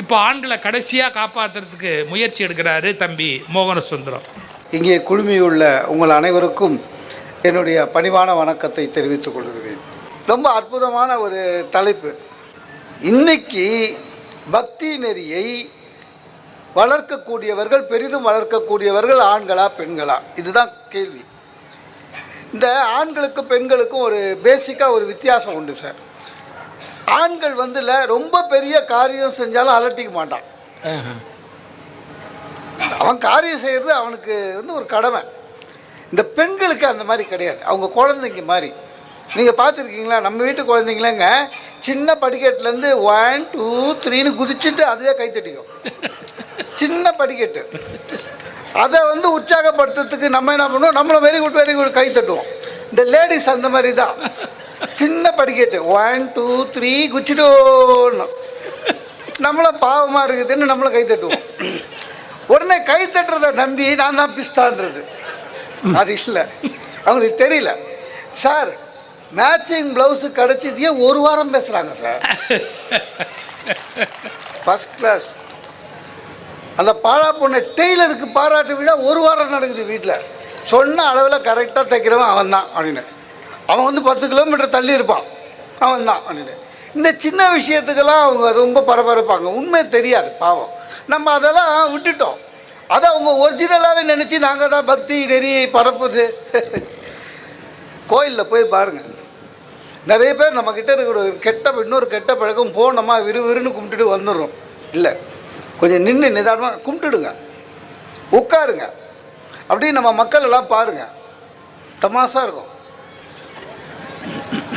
இப்போ ஆண்களை கடைசியாக காப்பாற்றுறதுக்கு முயற்சி எடுக்கிறாரு தம்பி மோகன சுந்தரம் இங்கே குழுமியுள்ள உங்கள் அனைவருக்கும் என்னுடைய பணிவான வணக்கத்தை தெரிவித்துக் கொள்கிறேன். ரொம்ப அற்புதமான ஒரு தலைப்பு. இன்னைக்கு பக்தி நெறியை வளர்க்கக்கூடியவர்கள் பெரிதும் வளர்க்கக்கூடியவர்கள் ஆண்களா பெண்களா? இதுதான் கேள்வி. இந்த ஆண்களுக்கும் பெண்களுக்கும் ஒரு பேசிக்காக ஒரு வித்தியாசம் உண்டு சார் ஆண்கள் வந்துல ரொம்ப பெரிய காரியம் செஞ்சாலும் அலட்டிக்க மாட்டான். அவன் காரியம் செய்கிறது அவனுக்கு வந்து ஒரு கடமை. இந்த பெண்களுக்கு அந்த மாதிரி கிடையாது. அவங்க குழந்தைங்க மாதிரி. நீங்கள் பார்த்துருக்கீங்களா? நம்ம வீட்டு குழந்தைங்களங்க சின்ன படிக்கட்டுலேருந்து ஒன் டூ த்ரீன்னு குதிச்சுட்டு அதுவே கை தட்டிக்கும். சின்ன படிக்கட்டு. அதை வந்து உற்சாகப்படுத்துறதுக்கு நம்ம என்ன பண்ணுவோம்? நம்மளும் வெரி குட் வெரி குட் கை தட்டுவோம். இந்த லேடிஸ் அந்த மாதிரி தான். சின்ன படிக்கட்டு. ஒன் டூ த்ரீ குச்சிட்டோன்னு நம்மளை பாவமாக இருக்குதுன்னு நம்மளை கை தட்டுவோம். உடனே கை தட்டுறதை நம்பி நான் தான் பிஸ்தான்றது. அது இல்லை. அவங்களுக்கு தெரியல. சார் மேட்சிங் ப்ளவுஸு கிடச்சதையே ஒரு வாரம் பேசுகிறாங்க சார் ஃபஸ்ட் கிளாஸ் அந்த பாழா பொண்ணு டெய்லருக்கு பாராட்டு விழா ஒரு வாரம் நடக்குது வீட்டில் சொன்ன அளவில் கரெக்டாக தைக்கிறவன் அவன் தான் அப்படின்னு. அவன் வந்து பத்து கிலோமீட்டர் தள்ளி இருப்பான். அவன் தான். அப்படின்னு இந்த சின்ன விஷயத்துக்கெல்லாம் அவங்க ரொம்ப பரபரப்பாங்க. உண்மை தெரியாது பாவம். நம்ம அதெல்லாம் விட்டுட்டோம். அதை அவங்க ஒரிஜினலாகவே நினச்சி நாங்கள் தான் பக்தி நெறி பரப்புது. கோயிலில் போய் பாருங்கள் நிறைய பேர் நம்மக்கிட்ட இருக்கிற ஒரு கெட்ட இன்னொரு கெட்ட பழக்கம் போனோமா விறுவிறுன்னு கும்பிட்டுட்டு வந்துடுறோம். இல்லை. கொஞ்சம் நின்று நிதானமாக கும்பிட்டுடுங்க. உட்காருங்க. அப்படின்னு நம்ம மக்கள் எல்லாம் பாருங்க. தமாசாக இருக்கும்.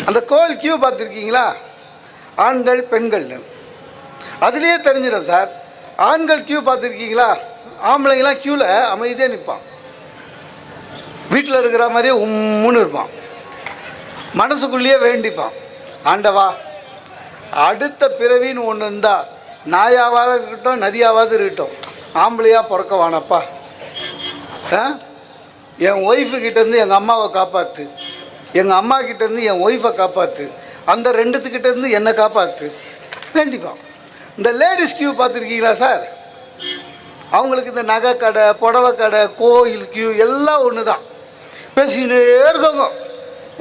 அந்த கோயில் கியூ பார்த்துருக்கீங்களா? ஆண்கள் பெண்கள்னு. அதுலேயே தெரிஞ்சிடும் சார். ஆண்கள் கியூ பார்த்துருக்கீங்களா? ஆம்பளைங்களாம் க்யூவில் அமைதியாக நிற்பான் வீட்டில் இருக்கிற மாதிரியே உம்முன்னு இருப்பான். மனசுக்குள்ளேயே வேண்டிப்பான். ஆண்டவா அடுத்த பிறவின்னு ஒன்று இருந்தால் நாயாவாக இருக்கட்டும் நதியாவது இருக்கட்டும் ஆம்பளையாக பிறக்க வானப்பா. ஆ? என் ஒய்ஃபு கிட்டேருந்து எங்கள் அம்மாவை காப்பாற்று எங்கள் அம்மா கிட்டேருந்து என் ஒய்ஃபை காப்பாற்று அந்த ரெண்டுத்துக்கிட்டேருந்து என்னை காப்பாற்று வேண்டிப்பான் இந்த லேடிஸ் கியூ பார்த்துருக்கீங்களா சார் அவங்களுக்கு இந்த நகை கடை புடவை கடை கோயில் கியூ எல்லாம் ஒன்று தான் பேசிக்கிட்டே இருக்கோங்க.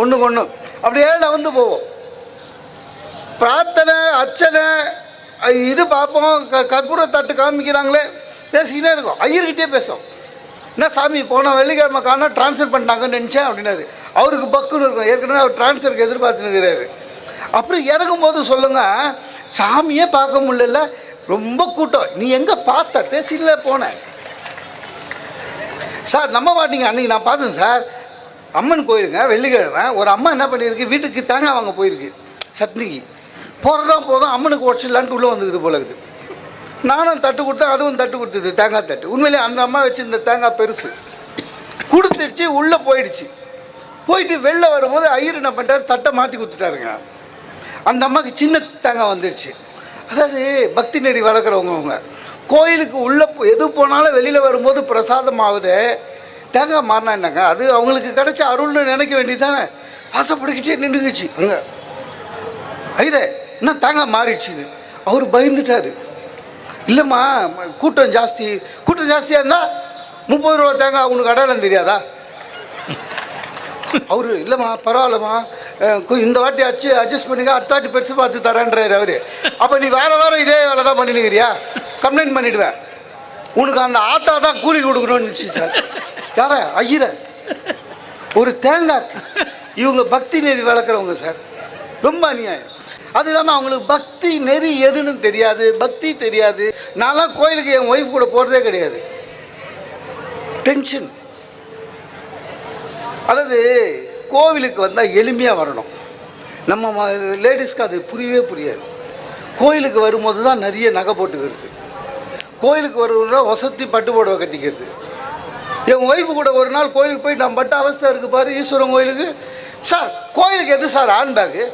ஒன்றுக்கு ஒன்று அப்படியே வந்து போவோம். பிரார்த்தனை அர்ச்சனை இது பார்ப்போம். க கற்பூர தட்டு காமிக்கிறாங்களே. பேசிக்கிட்டே இருக்கோம். ஐயர்கிட்டே பேசுவோம். என்ன சாமி போன வெள்ளிக்கிழமை காண ட்ரான்ஸ்ஃபர் பண்ணிட்டாங்கன்னு நினச்சேன் அப்படின்னாரு. அவருக்கு பக்குன்னு இருக்கும். ஏற்கனவே அவர் ட்ரான்ஸ்ஃபருக்கு எதிர்பார்த்துனுக்கிறாரு அப்புறம் இறங்கும்போது சொல்லுங்கள் சாமியே பார்க்க முடியல. ரொம்ப கூட்டம். நீ எங்கே பார்த்த? பேசியில் போனேன் சார் நம்ப மாட்டீங்க அன்றைக்கி நான் பார்த்தேன் சார். அம்மன் கோயிலுங்க வெள்ளிக்கிழமை. ஒரு அம்மா என்ன பண்ணியிருக்கு? வீட்டுக்கு தேங்காய் வாங்க போயிருக்கு. சட்னிக்கு. போகிறதா போதும். அம்மனுக்கு உடச்சிடலான்ட்டு உள்ளே வந்துக்குது போல இருக்குது. நானும் தட்டு கொடுத்தேன் அதுவும் தட்டு கொடுத்தது தேங்காய் தட்டு. உண்மையிலே அந்த அம்மா வச்சுருந்த தேங்காய் பெருசு. கொடுத்துடுச்சு உள்ளே போயிடுச்சு. போயிட்டு வெளில வரும்போது ஐயர் என்ன பண்ணிட்டாரு தட்டை மாற்றி கொடுத்துட்டாருங்க. அந்த அம்மாவுக்கு சின்ன தேங்காய் வந்துடுச்சு. அதாவது பக்தி நெறி வளர்க்குறவங்க அவங்க. கோயிலுக்கு உள்ளே எது போனாலும் வெளியில் வரும்போது பிரசாதம் ஆகுது. தேங்காய் மாறினா என்னங்க? அது அவங்களுக்கு கிடைச்ச அருள்னு நினைக்க வேண்டியதானே வாசப்படுக்கிட்டே நின்றுக்குச்சு அங்கே. ஐயரே என்ன தேங்காய் மாறிடுச்சுன்னு. அவர் பயந்துட்டாரு. இல்லைம்மா கூட்டம் ஜாஸ்தி. கூட்டம் ஜாஸ்தியாக இருந்தால் முப்பது ரூபா தேங்காய் உனக்கு அடையாளம் தெரியாதா? அவரு இல்லைம்மா பரவாயில்லம்மா. இந்த வாட்டி அச்சு அட்ஜஸ்ட் பண்ணிக்க அடுத்த வாட்டி பெருசு பார்த்து தரேன்றாரு அவரு. அப்போ நீ வேறு வேற இதே வேலை தான் பண்ணினுக்கிறியா? கம்ப்ளைண்ட் பண்ணிவிடுவேன் உனக்கு அந்த ஆத்தா தான் கூலி கொடுக்கணும்னு நினச்சி சார் யார? ஐயர. ஒரு தேங்காய். இவங்க பக்தி நெறி வளர்க்குறவங்க சார் ரொம்ப அநியாயம். அது இல்லாமல் அவங்களுக்கு பக்தி நெறி எதுன்னு தெரியாது. பக்தி தெரியாது. நான்லாம் கோயிலுக்கு என் ஒய்ஃப் கூட போகிறதே கிடையாது. டென்ஷன் அதாவது கோவிலுக்கு வந்தால் எளிமையாக வரணும். நம்ம லேடிஸ்க்கு அது புரியவே புரியாது. கோயிலுக்கு வரும்போது தான் நிறைய நகை போட்டுக்கிறது கோயிலுக்கு வருவது வசதி பட்டு புடவை கட்டிக்கிறது. என் ஒய்ஃபு கூட ஒரு நாள் கோயிலுக்கு போய் நான் பட்ட அவஸ்தை இருக்குது பாரு ஈஸ்வரன் கோயிலுக்கு. சார் கோயிலுக்கு எது சார்? ஹேண்ட் பேக்கு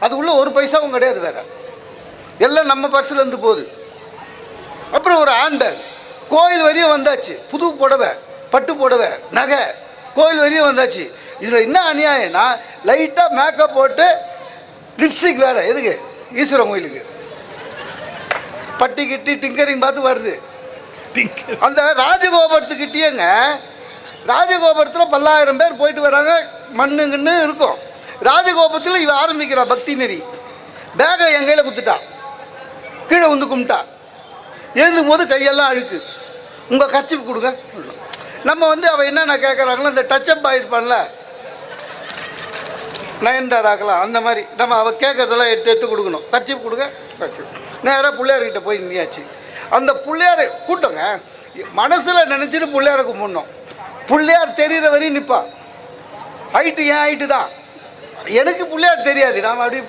அது உள்ள ஒரு பைசாவும் கிடையாது வேற. எல்லாம் நம்ம பர்ஸில் இருந்து போகுது. அப்புறம் ஒரு ஹேண்ட் பேக் கோயில் வரையும் வந்தாச்சு. புது புடவை பட்டு புடவை நகை. கோயில் வரையும் வந்தாச்சு. இதில் என்ன அநியாயம்னா லைட்டாக மேக்கப் போட்டு லிப்ஸ்டிக் வேறு. எதுக்கு? ஈஸ்வரன் கோயிலுக்கு. பட்டி கிட்டி டிங்கரிங் பார்த்து வருது. அந்த ராஜகோபுரத்துக்கிட்டேங்க ராஜகோபுரத்தில் பல்லாயிரம் பேர் போயிட்டு வராங்க. மண்ணுங்கன்னு இருக்கும். ராஜகோபத்தில் இவ ஆரம்பிக்கிறா பக்தி நெறி. பேகை என் கையில் குத்துட்டா. கீழே வந்து கும்பிட்டா. எழுந்தும் போது கையெல்லாம் அழுக்கு. உங்கள் கச்சிப்பு கொடுங்க. நம்ம வந்து அவள் என்னென்ன கேட்குறாங்களோ இந்த டச்சப் ஆகிருப்பான்ல நயன்தாராக்கலாம் அந்த மாதிரி. நம்ம அவள் கேட்கறதெல்லாம் எடுத்து எடுத்து கொடுக்கணும். கச்சிப்பு கொடுங்க. நேராக பிள்ளையார்கிட்ட போய் நின்னியாச்சு. அந்த பிள்ளையார் கூட்டங்க. மனசில் நினச்சிட்டு பிள்ளையாரை கும்பிடணும். பிள்ளையார் தெரிகிற வரையும் நிற்பா ஹைட்டு ஏன் ஹைட்டு தான்? எனக்கு பிள்ளையார் தெரியாது. நாம் அப்படி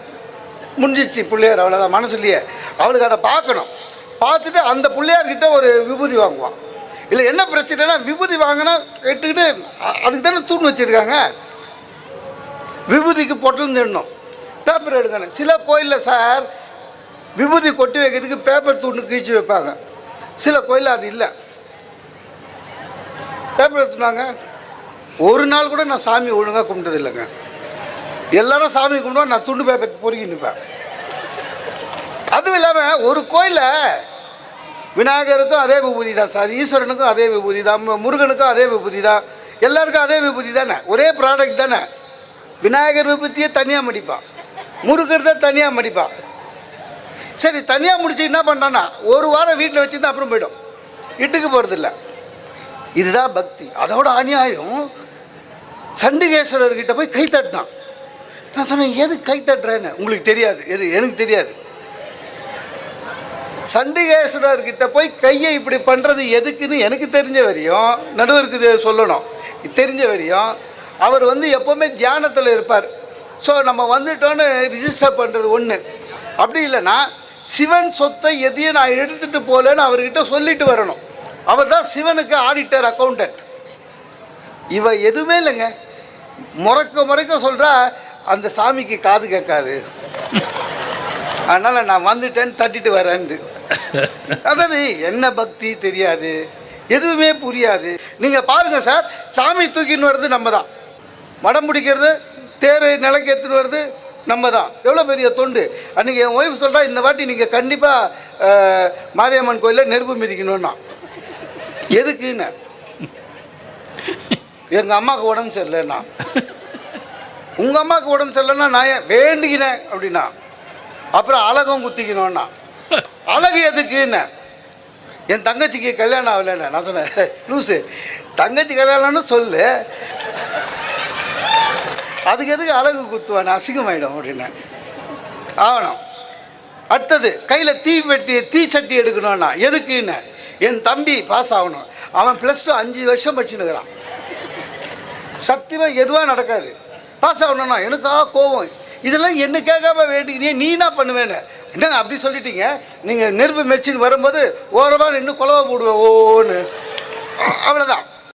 முடிஞ்சிச்சு பிள்ளையார் அவ்வளோதான் மனசுலையே. அவளுக்கு அதை பார்க்கணும். பார்த்துட்டு அந்த பிள்ளையார்கிட்ட ஒரு விபூதி வாங்குவான். இல்லை என்ன பிரச்சனைனா விபூதி வாங்கினா கேட்டுக்கிட்டு அதுக்கு தானே தூண் வச்சுருக்காங்க. விபூதிக்கு பொட்டலும் தின்னும் பேப்பர் எடுக்கணும். சில கோயிலில் சார் விபூதி கொட்டி வைக்கிறதுக்கு பேப்பர் தூண்டு கீழ்ச்சி வைப்பாங்க. சில கோயிலில் அது இல்லை. பேப்பர் எடுத்துனாங்க ஒரு நாள் கூட நான் சாமி ஒழுங்காக கும்பிட்டது இல்லைங்க. எல்லாரும் சாமி கும்பிடுவோம் நான் துண்டு பேப்பர் பொறுக்கி நிற்பேன் அதுவும் இல்லாமல் ஒரு கோயிலில் விநாயகருக்கும் அதே விபூதி தான் சார் ஈஸ்வரனுக்கும் அதே விபூதி தான் முருகனுக்கும் அதே விபூதி தான் எல்லாருக்கும் அதே விபூதி தானே ஒரே ப்ராடக்ட் தானே? விநாயகர் விபூத்தியை தனியாக மடிப்பான். முருகர் தான் தனியாக மடிப்பான். சரி தனியாக முடிச்சு என்ன பண்ணுறான்னா ஒரு வாரம் வீட்டில் வச்சுருந்து அப்புறம் போயிடும். இட்டுக்கு போகிறதில்ல இதுதான் பக்தி. அதோட அநியாயம் சண்டிகேஸ்வரர்கிட்ட போய் கை தட்டினான். நான் சொன்னேன் எது கை தட்டுறேன்னு? உங்களுக்கு தெரியாது. எது? எனக்கு தெரியாது. சண்டிகேஸ்வரர்கிட்ட போய் கையை இப்படி பண்ணுறது எதுக்குன்னு எனக்கு தெரிஞ்ச வரையும் நடுவருக்கு சொல்லணும். தெரிஞ்ச வரையும் அவர் வந்து எப்போவுமே தியானத்தில் இருப்பார். ஸோ நம்ம வந்துட்டோன்னு ரிஜிஸ்டர் பண்ணுறது ஒன்று அப்படி இல்லைன்னா சிவன் சொத்தை எதையும் நான் எடுத்துகிட்டு போகலன்னு அவர்கிட்ட சொல்லிட்டு வரணும். அவர் தான் சிவனுக்கு ஆடிட்டர் அக்கௌண்டன்ட் இவ எதுவுமே இல்லைங்க. முறைக்க முறைக்க சொல்கிறா அந்த சாமிக்கு காது கேட்காது. அதனால் நான் வந்துட்டேன்னு தட்டிட்டு வரேன்னு அதாவது என்ன பக்தி தெரியாது. எதுவுமே புரியாது. நீங்கள் பாருங்கள் சார் சாமி தூக்கின்னு வர்றது நம்ம தான் மடம் பிடிக்கிறது தேர் நிலைக்கு எடுத்துன்னு வர்றது நம்ம தான் எவ்வளோ பெரிய தொண்டு. அன்றைக்கி என் ஒய்ஃப் சொல்கிறா இந்த வாட்டி நீங்கள் கண்டிப்பாக மாரியம்மன் கோயிலில் நெருப்பு மிதிக்கணும்னா. எதுக்குன்னு? எங்கள் அம்மாவுக்கு உடம்பு சரியில்லைண்ணா உங்கள் அம்மாவுக்கு உடம்பு சரியில்லைன்னா நான் ஏன் வேண்டிக்கினேன் அப்படின்னா? அப்புறம் அழகும் குத்திக்கணும்னா. அழகு எதுக்குன்னு என் தங்கச்சிக்கு கல்யாணம் ஆகலைன்னு நான் சொன்னேன். லூசு தங்கச்சி கல்யாணம்னு சொல்லு. அதுக்கு எதுக்கு அழகு குத்துவேன்? அசிங்கமாயிடும் அப்படின்னேன் ஆகணும். அடுத்தது கையில் தீ வெட்டி தீ சட்டி எடுக்கணும்னா எதுக்குன்னு என் தம்பி பாஸ் ஆகணும். அவன் ப்ளஸ் டூ அஞ்சு வருஷம் படிச்சுன்னுக்கிறான் சத்தியமாக எதுவாக நடக்காது. பாஸ் ஆகணும்னா எனக்கா கோவம். இதெல்லாம் என்ன கேட்காம வேண்டிக்கினே நீ என்ன பண்ணுவேன்னு? என்னங்க அப்படி சொல்லிட்டீங்க? நீங்கள் நெருப்பு மெச்சின்னு வரும்போது ஓரமாக நின்று குலவை போடுவேன் ஓன்னு. அவ்வளோதான்